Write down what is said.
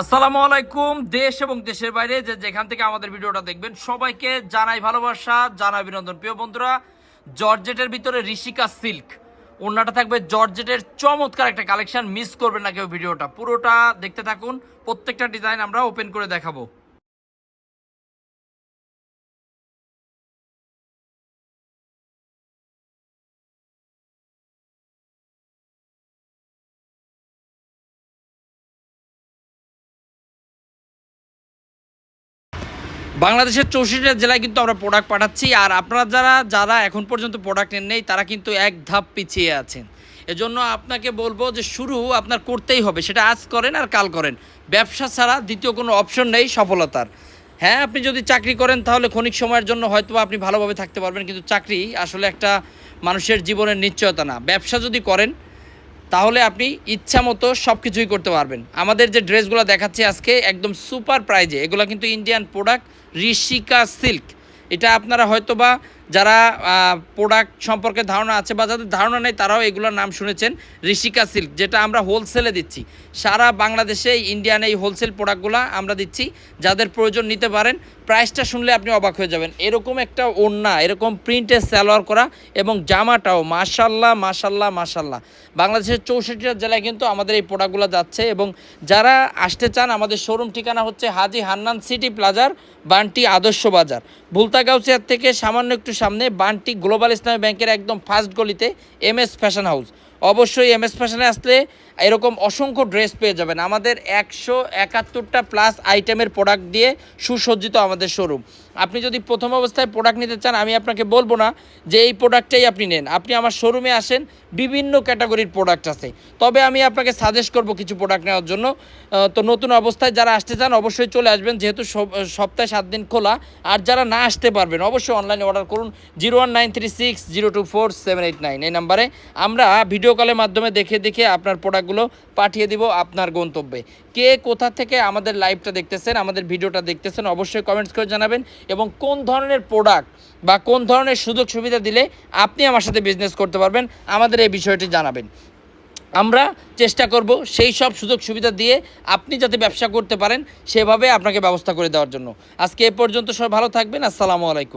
আসসালামু আলাইকুম, দেশ এবং দেশের বাইরে যে যেখান থেকে আমাদের ভিডিওটা দেখবেন, সবাইকে জানাই ভালোবাসা, জানাই অভিনন্দন। প্রিয় বন্ধুরা, জর্জেটের ভিতরে ঋষিকা সিল্ক। ওড়নাটা থাকবে জর্জেটের চমৎকার একটা কালেকশন, মিস করবেন না কেউ ভিডিওটা। পুরোটা দেখতে থাকুন, প্রত্যেকটা ডিজাইন আমরা ওপেন করে দেখাবো। বাংলাদেশের চৌষট্টি জেলায় কিন্তু আমরা প্রোডাক্ট পাঠাচ্ছি, আর আপনারা যারা যারা এখন পর্যন্ত প্রোডাক্ট নেন নেই, তারা কিন্তু এক ধাপ পিছিয়ে আছেন। এজন্য আপনাকে বলব যে শুরু আপনার করতেই হবে, সেটা আজ করেন আর কাল করেন। ব্যবসা ছাড়া দ্বিতীয় কোনো অপশন নেই সফলতার। হ্যাঁ আপনি যদি চাকরি করেন, তাহলে ক্ষণিক সময়ের জন্য হয়তো আপনি ভালোভাবে থাকতে পারবেন, কিন্তু চাকরি আসলে একটা মানুষের জীবনের নিশ্চয়তা না। ব্যবসা যদি করেন তাহলে আপনি ইচ্ছা মতো সব কিছুই করতে পারবেন। আমাদের যে ড্রেসগুলো দেখাচ্ছি আজকে একদম সুপার প্রাইজে, এগুলো কিন্তু ইন্ডিয়ান প্রোডাক্ট ঋষিকা সিল্ক এটা আপনারা হয়তোবা যারা প্রোডাক্ট সম্পর্কে ধারণা আছে বা যাদের ধারণা নেই, তারাও এগুলোর নাম শুনেছেন ঋষিকা সিল্ক, যেটা আমরা হোলসেলে দিচ্ছি। সারা বাংলাদেশে ইন্ডিয়ান এই হোলসেল প্রোডাক্টগুলো আমরা দিচ্ছি। যাদের প্রয়োজন নিতে পারেন প্রাইসটা শুনলে আপনি অবাক হয়ে যাবেন। এরকম একটা ওড়না, এরকম প্রিন্টের স্যালোয়ার করা এবং জামাটাও মাশাল্লাহ মাশাল্লাহ মাশাল্লাহ বাংলাদেশের চৌষট্টিটা জেলায় কিন্তু আমাদের এই প্রোডাক্টগুলো যাচ্ছে এবং যারা আসতে চান, আমাদের শোরুম ঠিকানা হচ্ছে হাজি হান্নান সিটি প্লাজার বান্টি আদর্শ বাজার। ভুলতাগাউসিয়ার থেকে সামান্য একটু সামনে বান্টি গ্লোবাল ইসলামী ব্যাংকের একদম ফার্স্ট গলিতে এম এস ফ্যাশন হাউস। অবশ্যই এম এস ফ্যাশনে আসলে এরকম অসংখ্য ড্রেস পেয়ে যাবেন। আমাদের একশো একাত্তরটা প্লাস আইটেমের প্রোডাক্ট দিয়ে সুসজ্জিত আমাদের শোরুম। আপনি যদি প্রথম অবস্থায় প্রোডাক্ট নিতে চান, আমি আপনাকে বলব না যে এই প্রোডাক্টটাই আপনি নেন। আপনি আমার শোরুমে আসেন, বিভিন্ন ক্যাটাগরির প্রোডাক্ট আছে। তবে আমি আপনাকে সাজেস্ট করব কিছু প্রোডাক্ট নেওয়ার জন্য। তো নতুন অবস্থায় যারা আসতে চান, অবশ্যই চলে আসবেন। যেহেতু সপ্তাহে সাত দিন খোলা। আর যারা না আসতে পারবেন, অবশ্যই অনলাইনে অর্ডার করুন। Zero one nine three six zero two four seven eight nine. এই নাম্বারে আমরা ভিডিও কলের মাধ্যমে দেখে দেখে আপনার প্রোডাক্টগুলো পাঠিয়ে দিব আপনার গন্তব্যে। কে কোথা থেকে আমাদের লাইভটা দেখতেছেন, আমাদের ভিডিওটা দেখতেছেন, অবশ্যই কমেন্টস করে জানাবেন এবং কোন ধরনের প্রোডাক্ট বা কোন ধরনের সুযোগ সুবিধা দিলে আপনি আমার সাথে বিজনেস করতে পারবেন, আমাদের এই বিষয়টি জানাবেন। আমরা চেষ্টা করব সেই সব সুযোগ সুবিধা দিয়ে আপনি যাতে ব্যবসা করতে পারেন, সেভাবে আপনাকে ব্যবস্থা করে দেওয়ার জন্য। আজকে এ পর্যন্ত সবাই ভালো থাকবেন, আসসালামু আলাইকুম।